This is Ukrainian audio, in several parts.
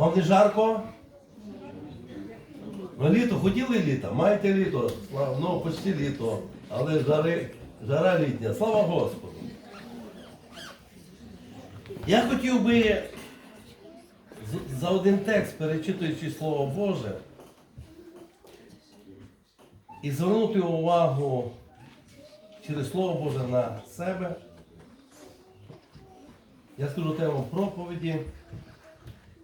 Вам не жарко? Ну, літо, хотіли літо, маєте літо, ну почти літо, але жари, жара літня, слава Господу. Я хотів би за один текст, перечитуючи Слово Боже, і звернути увагу через Слово Боже на себе. Я скажу тему проповіді.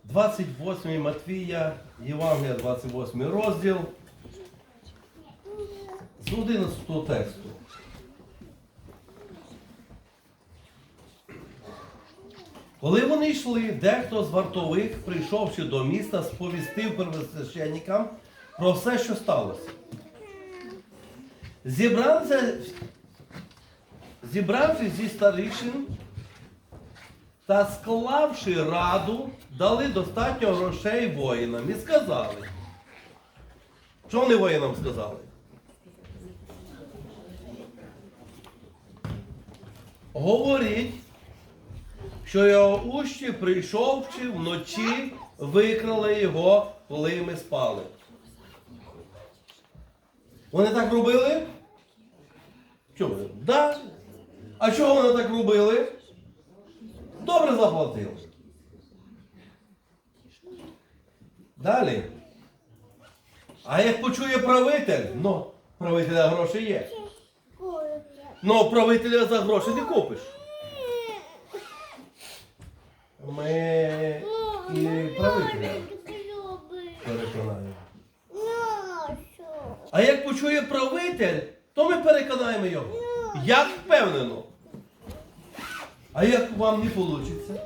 28 Матвія, Євангелія, 28 розділ з 11 тексту. Коли вони йшли, дехто з вартових, прийшовши до міста, сповістив первосвященникам про все, що сталося. Зібрався, зібравши зі старішин та склавши раду, дали достатньо грошей воїнам і сказали. Що вони воїнам сказали? Говоріть, що його учні, прийшовши вночі, викрали його, коли ми спали. Вони так робили? Чому? Да. А чого вони так робили? Добре заплатили. Далі. А як почує правитель, ну, правителя гроші є. Ну, правителя за гроші не купиш. Ми і правителя переконаємо. А як почує правитель, то ми переконаємо його. Як впевнено. А як вам не вийде?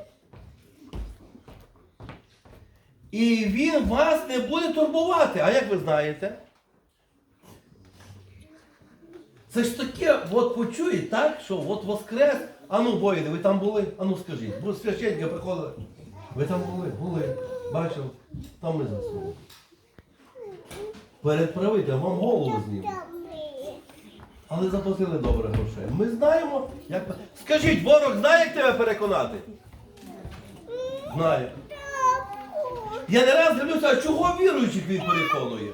І він вас не буде турбувати. А як ви знаєте? Це ж таке, от почує, так, що от воскрес. А ну, воїни, ви там були? А ну скажіть, бо приходили. Ви там були? Були. Бачив? Там ми засунули. Перед правителем вам голову знімуть. Але заплатили добре грошей. Ми знаємо, як. Скажіть, ворог знає, як тебе переконати? Знає. Я не раз дивлюся, а чого віруючих він переконує?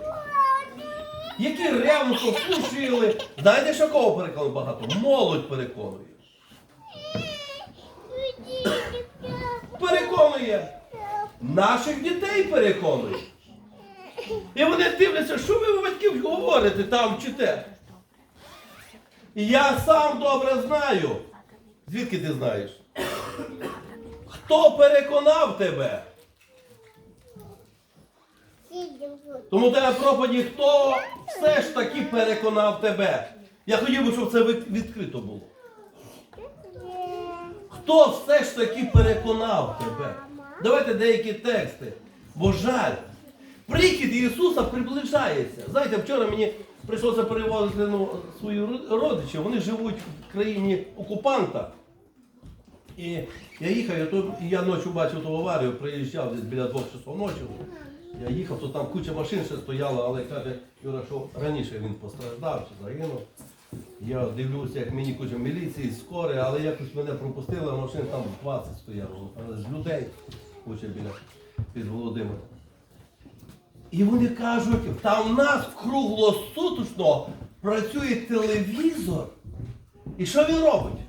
Які ревнуто служили. Знаєте, що кого переконує багато? Молодь переконує. Переконує. Наших дітей переконує. І вони дивляться, що ви батьків говорите там вчите. І я сам добре знаю. Звідки ти знаєш? Хто переконав тебе? Тому тебе проповіді, хто все ж таки переконав тебе. Я хотів би, щоб це відкрито було. Хто все ж таки переконав тебе? Давайте деякі тексти. Бо жаль. Прихід Ісуса приближається. Знаєте, вчора мені прийшлося перевозити ну, свої родичів, вони живуть в країні окупанта. І я їхав, я, то, я ночі бачив ту аварію, приїжджав десь біля двох часов ночі. Я їхав, то там куча машин ще стояла, але каже, Юра, що раніше він постраждав чи загинув. Я дивлюся, як мені куча міліції, скори, але якось мене пропустили, машин там 20 стояло. З людей куча біля під Володимиром. І вони кажуть, там в нас круглосуточно працює телевізор. І що він робить?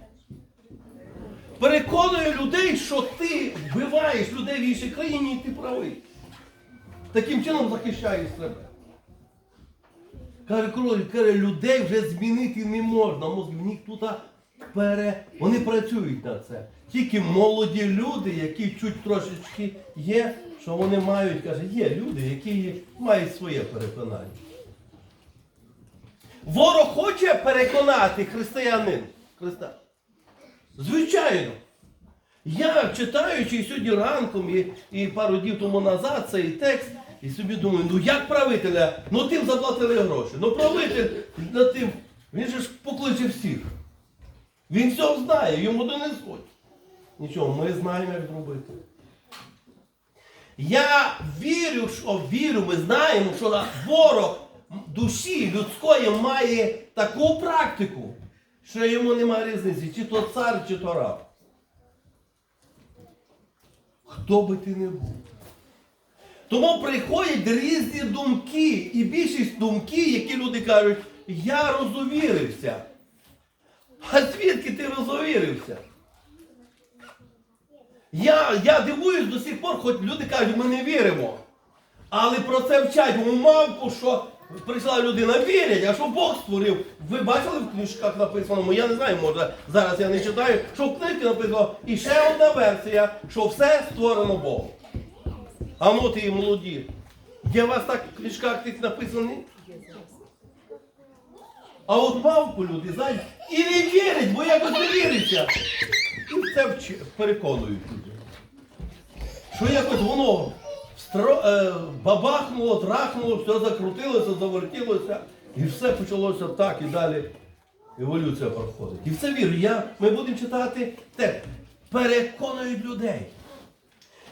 Переконує людей, що ти вбиваєш людей в іншій країні і ти правий. Таким чином захищаєш себе. Каже, каже, людей вже змінити не можна. В них тут пере... Вони працюють на це. Тільки молоді люди, які чуть трошечки є, що вони мають, каже, є люди, які мають своє переконання. Ворог хоче переконати християнин. Христа. Звичайно. Я читаючи сьогодні ранком і, і пару днів тому назад цей текст, і собі думаю, ну як правителя? Ну тим заплатили гроші. Ну правитель на тим, він же ж покличе всіх. Він все знає, йому донесуть. Нічого, ми знаємо, як зробити. Я вірю, що вірю, ми знаємо, що ворог душі людської має таку практику, що йому немає різниці, чи то цар, чи то раб. Хто би ти не був. Тому приходять різні думки. І більшість думки, які люди кажуть, я розувірився. А звідки ти розувірився? Я, я дивуюсь до сих пор, хоч люди кажуть, ми не віримо. Але про це вчать у мавку, що прийшла людина, вірять, а що Бог створив. Ви бачили в книжках написано, я не знаю, може зараз я не читаю, що в книжці написано і ще одна версія, що все створено Богом. А ну ти молоді. Є у вас так в книжках тих написано? А от мавку люди знають і не вірять, бо якось не віриться. Це переконують люди. Що якось воно встро... е, бабахнуло, трахнуло, все закрутилося, завертілося, і все почалося так і далі. Еволюція проходить. І в це вірю. Я... Ми будемо читати те. Переконують людей.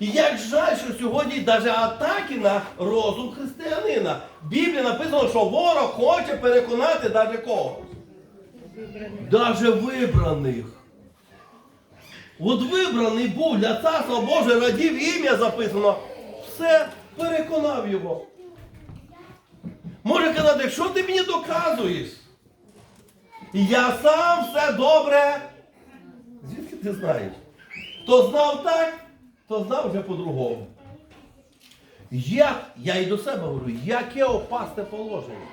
І як жаль, що сьогодні навіть атаки на розум християнина. В Біблії написано, що ворог хоче переконати навіть кого? Даже вибраних. От вибраний був для царства Боже, радів ім'я записано. Все переконав його. Може казати, що ти мені доказуєш? Я сам все добре. Звідки ти знаєш? Хто знав так, то знав вже по-другому. Як, я і до себе говорю, яке опасне положення.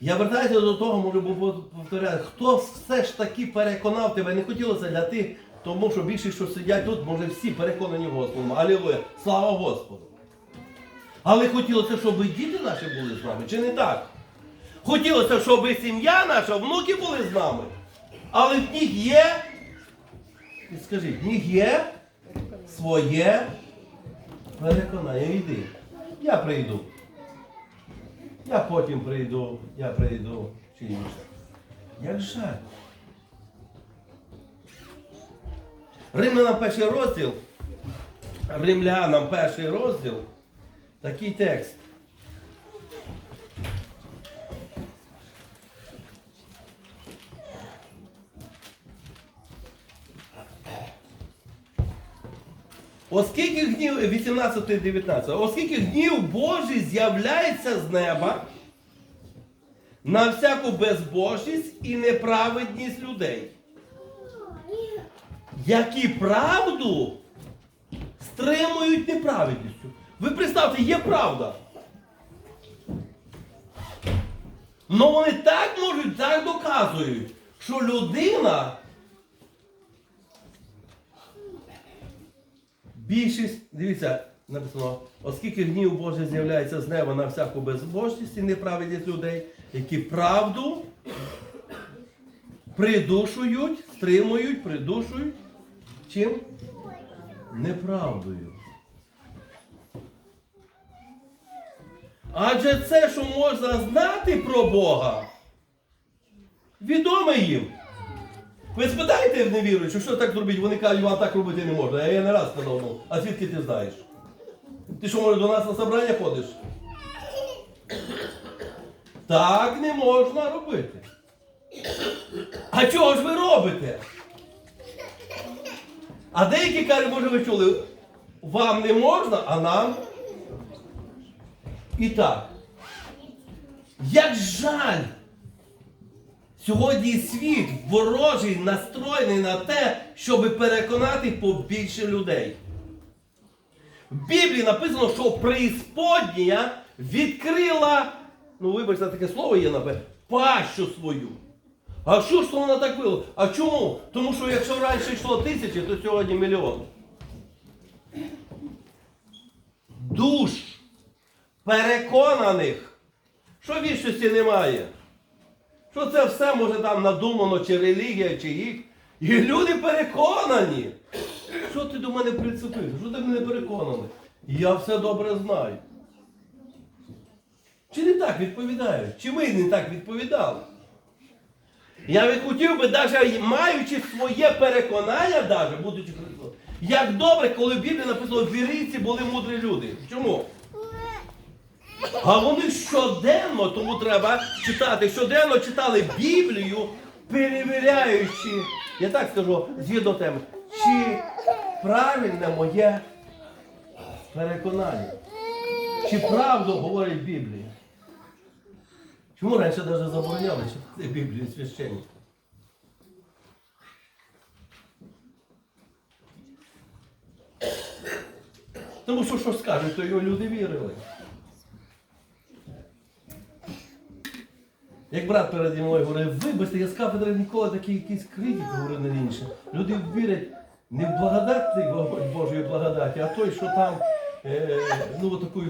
Я вертаюся до того, може повторяю, хто все ж таки переконав тебе, не хотілося для тих, тому що більшість, що сидять тут, може всі переконані Господом. Алілуя, слава Господу. Але хотілося, щоб і діти наші були з нами, чи не так? Хотілося, щоб і сім'я наша, внуки були з нами. Але в них є, скажіть, в них є своє переконання. Йди. Я прийду. Я потім прийду, я прийду чи інше. Як жаль. Римлянам перший розділ. Римлянам перший розділ. Такий текст. Оскільки гнів 18-19, оскільки гнів Божий з'являється з неба на всяку безбожність і неправедність людей, які правду стримують неправедністю. Ви представте, є правда. Ну вони так можуть, так доказують, що людина Більшість, дивіться, написано, оскільки гнів Божий з'являється з неба на всяку безбожність і неправедність людей, які правду придушують, стримують, придушують. Чим? Неправдою. Адже це, що можна знати про Бога, відоме їм. Ви спитаєте в невіруючих, що так робити? Вони кажуть, вам так робити не можна. А я не раз сказав, ну, а звідки ти знаєш? Ти що, може, до нас на собрання ходиш? Так не можна робити. А чого ж ви робите? А деякі кажуть, може ви чули, вам не можна, а нам. І так. Як жаль! Сьогодні світ ворожий настроєний на те, щоб переконати побільше людей. В Біблії написано, що преісподня відкрила, ну вибачте, таке слово є напевне, пащу свою. А що ж то вона так було? А чому? Тому що якщо раніше йшло тисячі, то сьогодні мільйон. Душ переконаних, що більшості немає. Що це все може там надумано, чи релігія, чи їх. І люди переконані. Що ти до мене прицепив? Що ти мене переконаний? Я все добре знаю. Чи не так відповідають? Чи ми не так відповідали? Я би хотів би, навіть маючи своє переконання, навіть, будучи Христом, як добре, коли в Біблії написано, віриці були мудрі люди. Чому? А вони щоденно, тому треба читати, щоденно читали Біблію, перевіряючи я так скажу, згідно теми, чи правильне моє переконання? Чи правду говорить Біблія? Чому раніше навіть забороняли читати Біблію священникам? Тому що що скажуть, то його люди вірили. Як брат переді мною говорив, вибачте, я з кафедри ніколи такий якийсь критик говорив на інше. Люди вірять не в благодать Божої благодаті, а той, що там, е, ну, таку.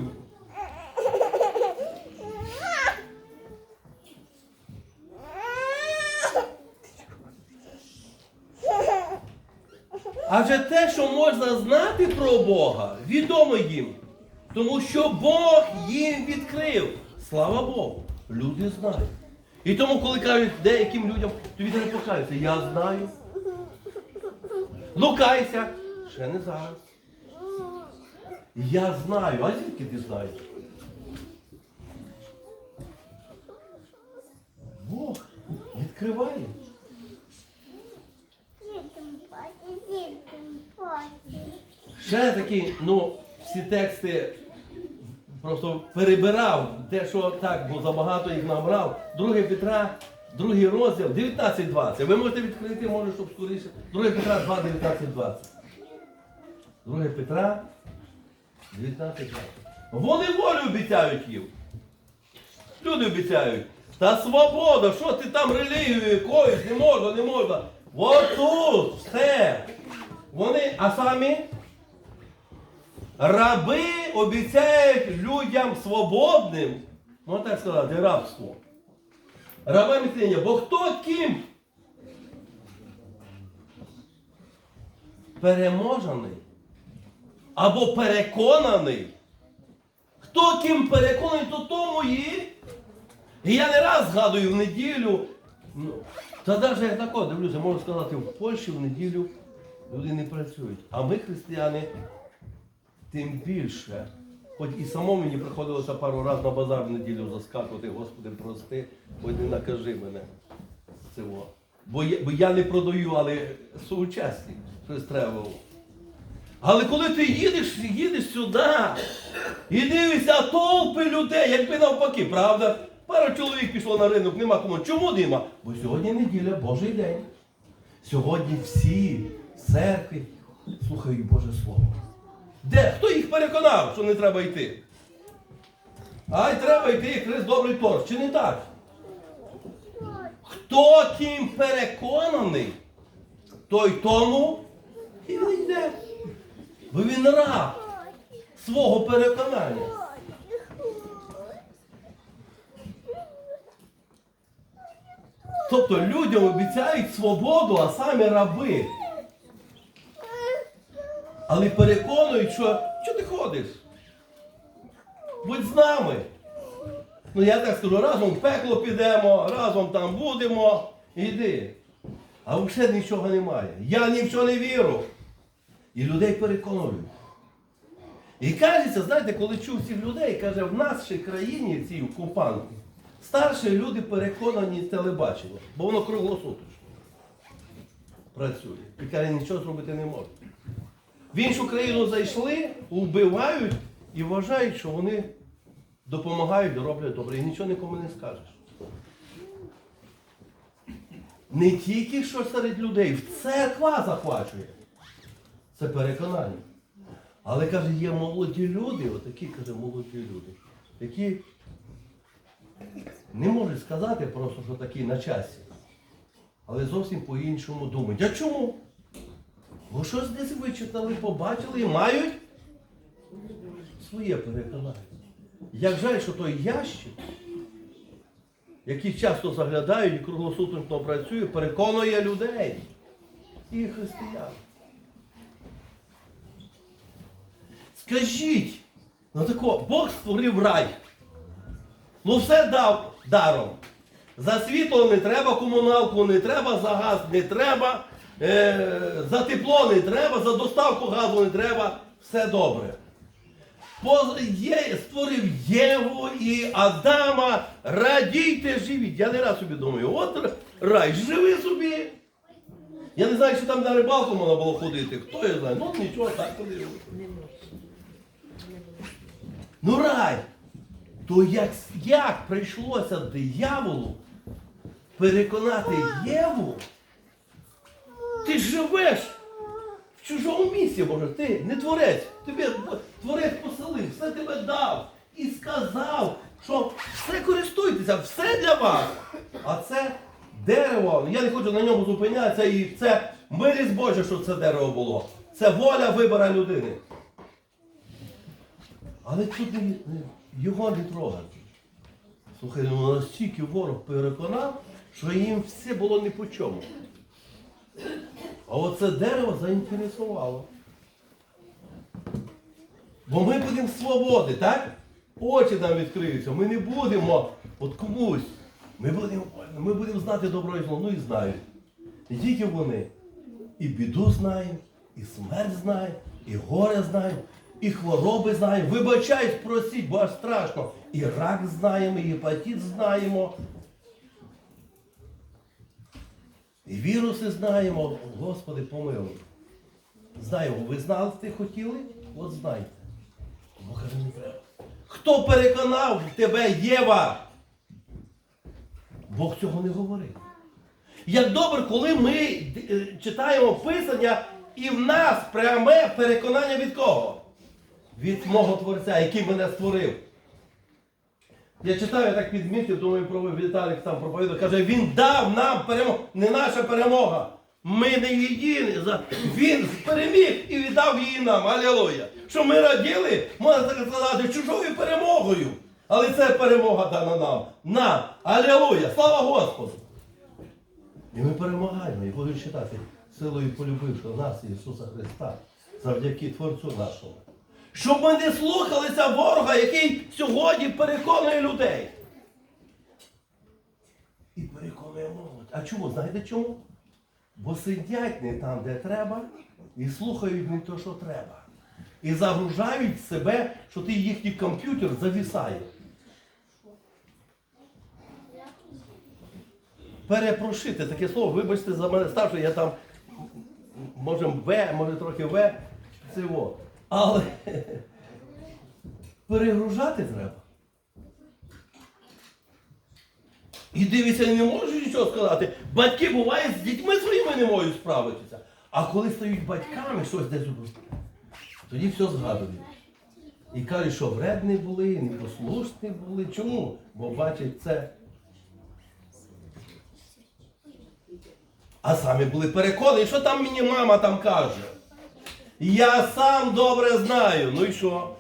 Адже те, що можна знати про Бога, відомо їм. Тому що Бог їм відкрив. Слава Богу, люди знають. І тому, коли кажуть деяким людям, тобі не покаються, я знаю. Лукайся, ще не зараз. Я знаю, а звідки ти знаєш? Бог відкриває. Ще такі, ну, всі тексти просто перебирав, те, що так, бо забагато їх набрав. 2 Петра, другий розділ, 19-20. Ви можете відкрити, може, щоб скоріше. 2 Петра 2, 19-20. 2 Петра 19-20. Вони волю обіцяють їм. Люди обіцяють. Та свобода, що ти там релігію якоюсь, не можна, не можна. От тут все. Вони, а самі раби обіцяють людям свободним, можна так сказати, рабство. Рабам мислення, бо хто ким переможений або переконаний, хто ким переконаний, то тому і. І я не раз згадую в неділю, ну, та навіть як тако, дивлюся, можу сказати, в Польщі в неділю люди не працюють. А ми, християни, тим більше. Хоч і самому мені приходилося пару разів на базар в неділю заскакувати, Господи, прости, хоч не накажи мене. Цього. Бо я, бо я не продаю, але соучасник щось треба. Але коли ти їдеш, їдеш сюди і дивишся, толпи людей, якби навпаки, правда? Пара чоловік пішло на ринок, нема кому. Чому нема? Бо сьогодні неділя, Божий день. Сьогодні всі в церкві слухають Боже Слово. Де? Хто їх переконав, що не треба йти? Ай, треба йти, як Христ добрий торг. Чи не так? Хто ким переконаний, той тому і він йде. Бо він раб свого переконання. Тобто людям обіцяють свободу, а самі раби. Але переконують, що що ти ходиш? Будь з нами. Ну я так скажу, разом в пекло підемо, разом там будемо. Іди. А вже нічого немає. Я ні в що не вірю. І людей переконують. І кажеться, знаєте, коли чув цих людей, каже, в нашій країні, цій окупанті, старші люди переконані телебачення, бо воно круглосуточно працює. І каже, нічого зробити не може. В іншу країну зайшли, вбивають і вважають, що вони допомагають, роблять добре. І нічого нікому не скажеш. Не тільки що серед людей, в церква захвачує. Це переконання. Але каже, є молоді люди, отакі каже, молоді люди, які не можуть сказати просто, що такі на часі. Але зовсім по-іншому думають. А чому? Бо щось десь вичитали, побачили і мають своє переконання. Як жаль, що той ящик, який часто заглядають і круглосуточно працює, переконує людей і християн. Скажіть, ну тако, Бог створив рай. Ну все дав даром. За світло не треба, комуналку не треба, за газ не треба, за тепло не треба, за доставку газу не треба. Все добре. Є, створив Єву і Адама, радійте, живіть. Я не раз собі думаю, от рай, живи собі. Я не знаю, чи там на рибалку можна було ходити. Хто я знає? Ну нічого, так ходили. Ну рай! То як, як прийшлося дияволу переконати Єву? Ти живеш в чужому місці, Боже, ти не творець. Тебе творець поселив, все тебе дав і сказав, що все користуйтеся, все для вас. А це дерево, я не хочу на ньому зупинятися, і це милість Божа, що це дерево було. Це воля вибора людини. Але тут його не трогати. Слухай, ну настільки ворог переконав, що їм все було ні по чому. А оце дерево заінтересувало. Бо ми будемо свободи, так? Очі нам відкриються. Ми не будемо от комусь. Ми будемо, ми будемо знати добро і зло, ну і знають. Не тільки вони. І біду знаємо, і смерть знаємо, і горе знаємо, і хвороби знаємо. Вибачайте, просіть, бо аж страшно. І рак знаємо, і гепатит знаємо. І віруси знаємо. Господи, помилуй. Знаємо, ви знали, ти хотіли? От знайте. Бо каже, не треба. Хто переконав тебе, Єва? Бог цього не говорив. Як добре, коли ми е, читаємо Писання, і в нас пряме переконання від кого? Від мого Творця, який мене створив. Я читаю, я так підмітив, думаю, про Віталік там проповідав, каже, він дав нам перемогу, не наша перемога. Ми не єдині. Він переміг і віддав її нам. Алілуя. Що ми раділи, можна так сказати, чужою перемогою. Але це перемога дана нам. Нам. Алілуя. Слава Господу. І ми перемагаємо, і буду читати силою полюбивши нас, Ісуса Христа, завдяки Творцю нашому. Щоб ми не слухалися ворога, який сьогодні переконує людей. І переконує молодь. А чому? Знаєте чому? Бо сидять не там, де треба, і слухають не те, що треба. І загружають себе, що ти їхній комп'ютер завісає. перепрошити таке слово, вибачте за мене старший, я там може В, може трохи В, цього. Але перегружати треба. І дивіться, не можу нічого сказати. Батьки буває з дітьми своїми не можуть справитися. А коли стають батьками, щось десь зробити, тоді все згадують. І кажуть, що вредні були, непослушні були. Чому? Бо бачать це. А самі були переконані, що там мені мама там каже. Я сам добре знаю. Ну і що?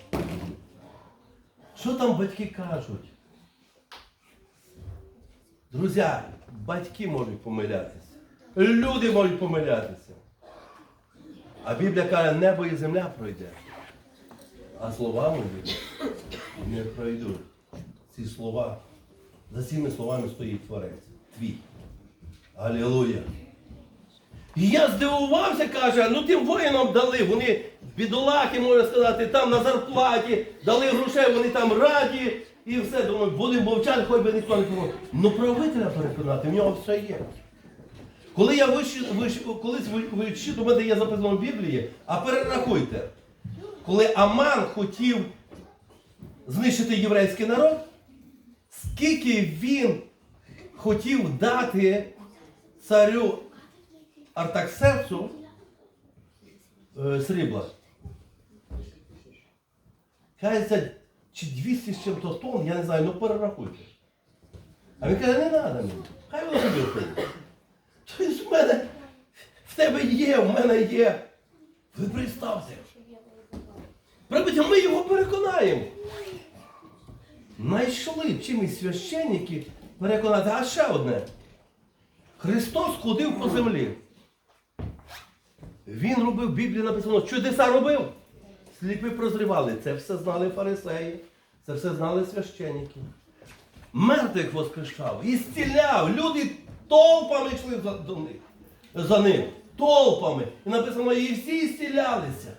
Що там батьки кажуть? Друзі, батьки можуть помилятися. Люди можуть помилятися. А Біблія каже, небо і земля пройде. А слова мої не пройдуть. Ці слова. За цими словами стоїть творець. Твій. Алілуя. І я здивувався, каже, ну тим воїнам дали, вони бідолахи, можна сказати, там на зарплаті, дали грошей, вони там раді і все. Думаю, були мовчати, хоч би ніхто не помог. Ну правителя переконати, в нього все є. Коли я вищу, вищу, колись ви- вичитав, у мене є записано в Біблії, а перерахуйте, коли Аман хотів знищити єврейський народ, скільки він хотів дати царю Артаксерцу е, срібла. Кажеться, чи 200 з чим-то тонн, я не знаю, ну перерахуйте. А він каже, не треба мені. Хай воно собі стоїть. Тобто в мене, в тебе є, в мене є. Ви представте. Правда, ми його переконаємо. Найшли чимось священники переконати. А ще одне. Христос ходив по землі. Він робив, в Біблії написано, чудеса робив. Сліпи прозрівали. Це все знали фарисеї, це все знали священники. Мертвих воскрешав і зціляв. Люди толпами йшли за, до них, за ним. Толпами. І написано, і всі зцілялися.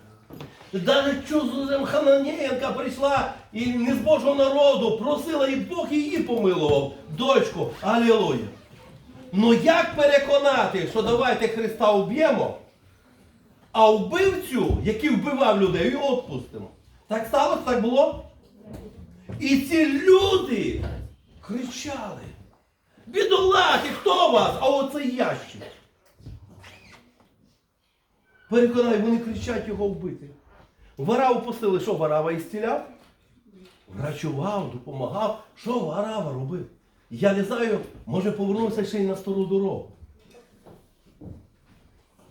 Навіть чузем Хананєєнка прийшла і не з Божого народу просила, і Бог її помилував. Дочку, алілуя. Ну як переконати, що давайте Христа вб'ємо, а вбивцю, який вбивав людей, його відпустимо? Так сталося, так було? І ці люди кричали. Бідолахи, хто вас? А оце ящик. Переконай, вони кричать його вбити. Вараву пустили, що Варава ісціляв? Врачував, допомагав. Що Варава робив? Я не знаю, може повернувся ще й на стару дорогу.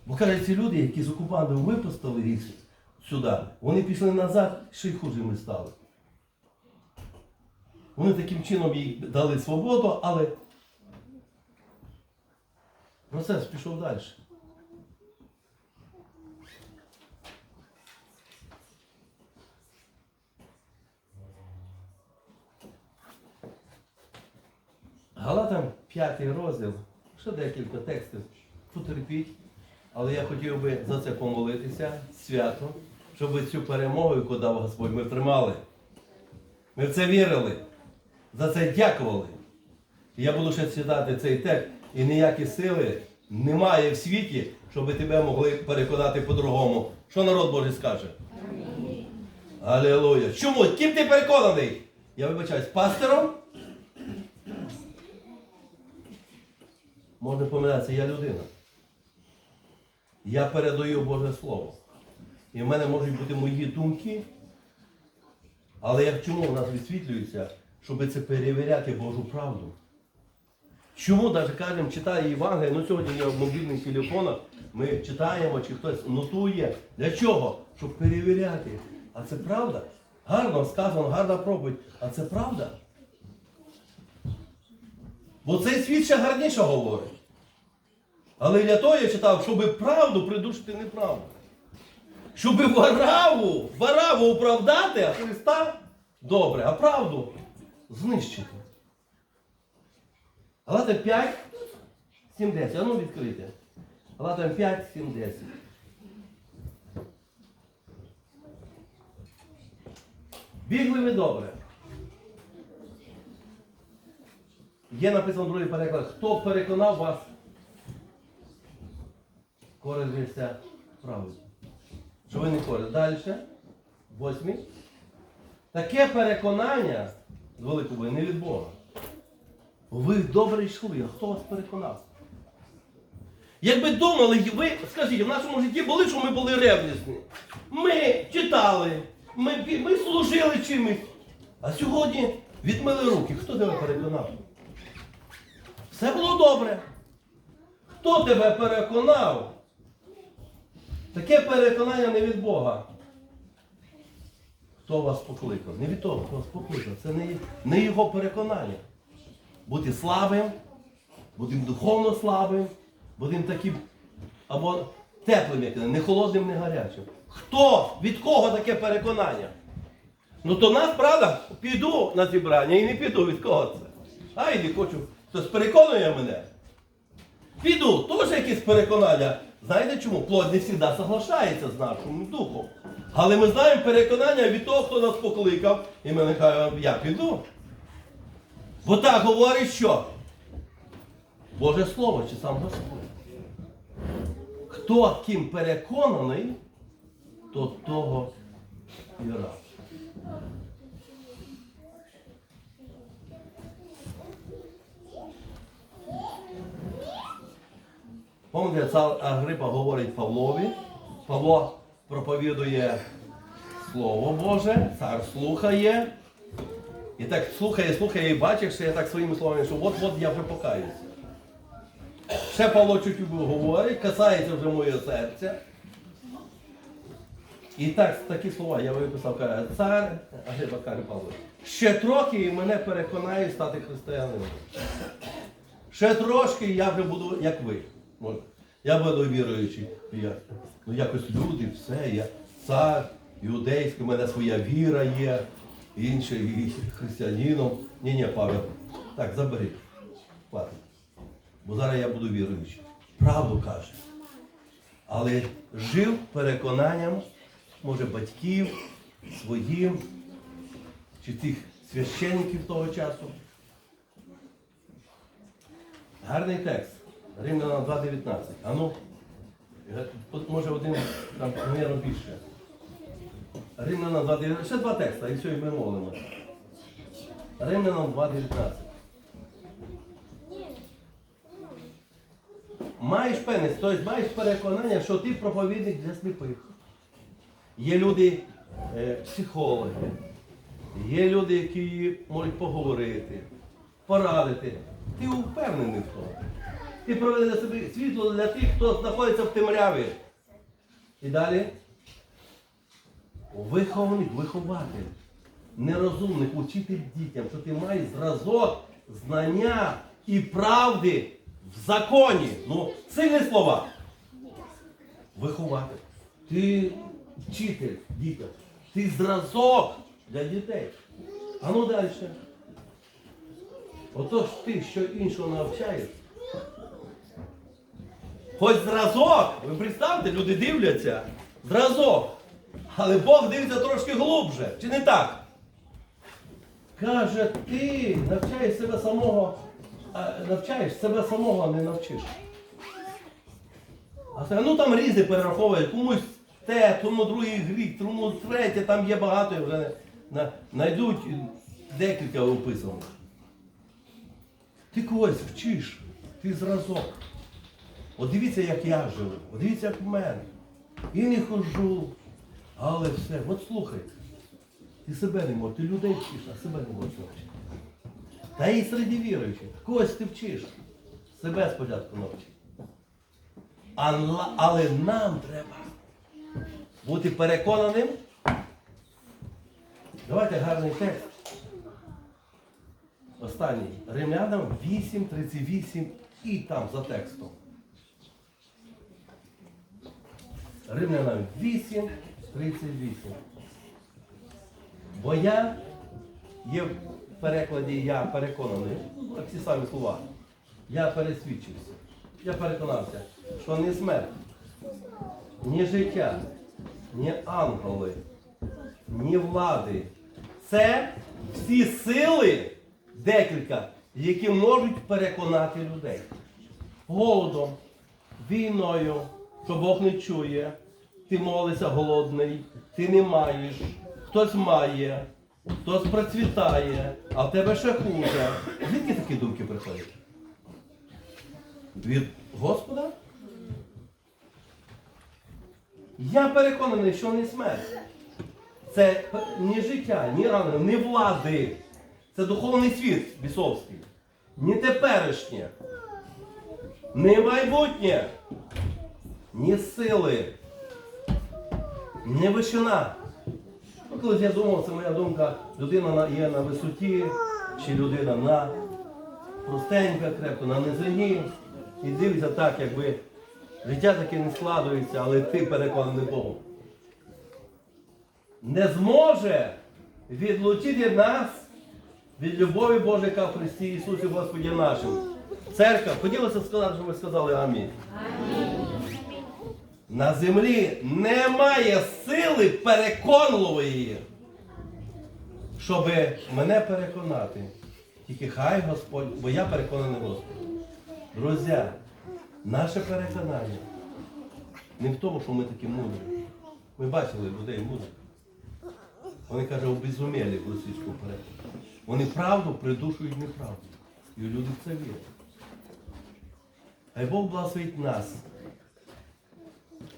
Бо каже, ці люди, які з окупантів випустили їх сюди, вони пішли назад, ще й хужими стали. Вони таким чином їй дали свободу, але процес пішов далі. Галатам п'ятий розділ, ще декілька текстів. Потерпіть. Але я хотів би за це помолитися свято, щоб цю перемогу, яку дав Господь, ми тримали. Ми в це вірили. За це дякували. І я буду ще читати цей текст. І ніякі сили немає в світі, щоб тебе могли переконати по-другому. Що народ Божий скаже? Алілуя. Чому? Ким ти переконаний? Я вибачаюсь, пастором? Можна помилятися, я людина. Я передаю Боже Слово. І в мене можуть бути мої думки. Але як чому у нас висвітлюється, щоб це перевіряти Божу правду? Чому навіть кажемо, читає Євангеліє, ну сьогодні є в мобільних телефонах, ми читаємо, чи хтось нотує. Для чого? Щоб перевіряти. А це правда? Гарно сказано, гарна проповідь. А це правда? Бо цей світ ще гарніше говорить. Але для того я читав, щоб правду придушити неправду. Щоб вараву, вараву оправдати, а Христа добре, а правду знищити. Галатам 5, 7, 10. А ну відкрийте. Галатам 5, 7, 10. Бігли ви добре. Є написано другий переклад. Хто переконав вас, користується правою. Що ви не користуєте. Далі. Восьмий. Таке переконання з великої не від Бога. Ви добре йшли, а хто вас переконав? Якби думали, ви, скажіть, в нашому житті були, що ми були ревнісні. Ми читали, ми, ми служили чимось. А сьогодні відмили руки. Хто тебе переконав? Все було добре. Хто тебе переконав? Таке переконання не від Бога. Хто вас покликав? Не від того, хто вас покликав. Це не, не його переконання. Бути слабим, бути духовно слабим, бути таким або теплим, як не холодним, не гарячим. Хто? Від кого таке переконання? Ну то нас, правда, піду на зібрання і не піду від кого це. А не хочу. Хтось переконує мене. Піду, теж якесь переконання. Знаєте чому? Плоть не завжди соглашається з нашим духом. Але ми знаємо переконання від того, хто нас покликав, і ми кажемо, я піду. Бо так говорить що? Боже Слово чи сам Господь. Хто ким переконаний, то того і рад. Пам'ятаєте, цар Агрипа говорить Павлові. Павло проповідує Слово Боже, цар слухає. І так слухає, слухає і бачиш, що я так своїми словами, що от-от я вже покаюся. Ще Павло чуть говорить, касається вже моє серця. І так, такі слова я виписав, каже, цар, Агрипа каже Павло, ще трохи і мене переконає стати християнином. Ще трошки я вже буду, як ви. От. Я буду віруючий. Я, ну якось люди, все, я цар, іудейський, у мене своя віра є, інше, і християнином. Ні, ні, Павел, так, забери. Хватить. Бо зараз я буду віруючий. Правду каже. Але жив переконанням, може, батьків, своїм, чи тих священників того часу. Гарний текст. Римлянам 2.19. А ну, може один, там, мабуть, більше. Римлянам 2.19. Ще два текста, і все, і ми молимо. Римлянам 2.19. Маєш певність, тобто маєш переконання, що ти проповідник для сліпих. Є люди, е, психологи, є люди, які можуть поговорити, порадити. Ти впевнений в тому. Ти проведе для себе світло для тих, хто знаходиться в темряві. І далі. Виховник, вихователь, нерозумник, учитель дітям, що ти маєш зразок знання і правди в законі. Ну, сильні слова. Вихователь. Ти вчитель дітям. Ти зразок для дітей. А ну далі. Отож ти, що іншого навчаєш. Хоч зразок, ви представте, люди дивляться, зразок. Але Бог дивиться трошки глубже, чи не так? Каже, ти навчаєш себе самого, а, навчаєш себе самого, а не навчиш. А це, ну там різні перераховують, комусь те, тому другий гріх, тому третє, там є багато, і вже на, знайдуть декілька описаних. Ти когось вчиш, ти зразок. От дивіться, як я живу, от дивіться, як в мене. І не хожу, але все. От слухай. Ти себе не можеш, ти людей вчиш, а себе не можеш навчити. Та і серед віруючих. Когось ти вчиш. Себе спочатку навчи. Але нам треба бути переконаним. Давайте гарний текст. Останній. Римлянам 8, 38 і там за текстом. Римлянам 8, 38. Бо я є в перекладі я переконаний, ну, як ці самі слова. Я пересвідчився. Я переконався, що ні смерть, ні життя, ні ангели, ні влади. Це всі сили, декілька, які можуть переконати людей. Голодом, війною, що Бог не чує, ти молишся голодний, ти не маєш, хтось має, хтось процвітає, а в тебе ще хуже. Звідки такі думки приходять? Від Господа? Я переконаний, що не смерть. Це ні життя, ні ангел, ні влади. Це духовний світ бісовський. Ні теперішнє, ні майбутнє, ні сили, ні вищина. Ну, колись я думав, це моя думка, людина є на висоті, чи людина на простенька, крепко, на низині. І дивиться так, якби життя таке не складується, але ти переконаний Богом. Не зможе відлучити нас від любові Божої, яка в Христі Ісусі Господі нашому. Церква, хотілося сказати, що ви сказали амінь. На землі немає сили переконливої, щоб мене переконати. Тільки хай Господь, бо я переконаний Господь. Друзі, наше переконання не в тому, що ми такі мудрі. Ми бачили людей мудрих. Вони кажуть, обезумілі в російському перекладі. Вони правду придушують неправду. І люди в це вірять. Хай Бог благословить нас.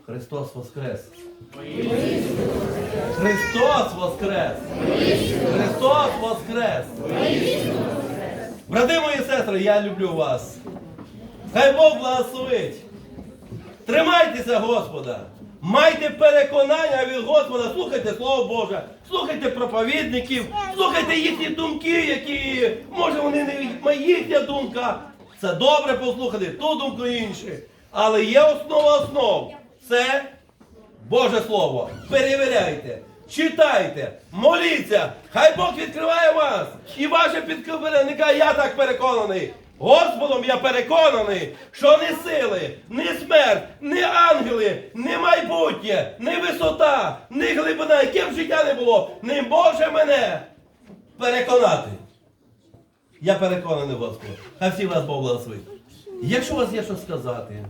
Христос Воскрес! Христос Воскрес! Христос Воскрес! Брати мої сестри, я люблю вас. Хай Бог благословить. Тримайтеся Господа. Майте переконання від Господа, слухайте Слово Боже, слухайте проповідників, слухайте їхні думки, які, може, вони не їхня думка. Це добре послухати, ту думку інші. Але є основа основ. Це Боже Слово. Перевіряйте, читайте, моліться. Хай Бог відкриває вас. І ваше підкреплення, я так переконаний. Господом я переконаний, що не сили, ні смерть, ні ангели, ні майбутнє, ні висота, ні глибина, яким життя не було, не може мене переконати. Я переконаний, Господь. Хай всі вас Бог благословить. Якщо у вас є що сказати,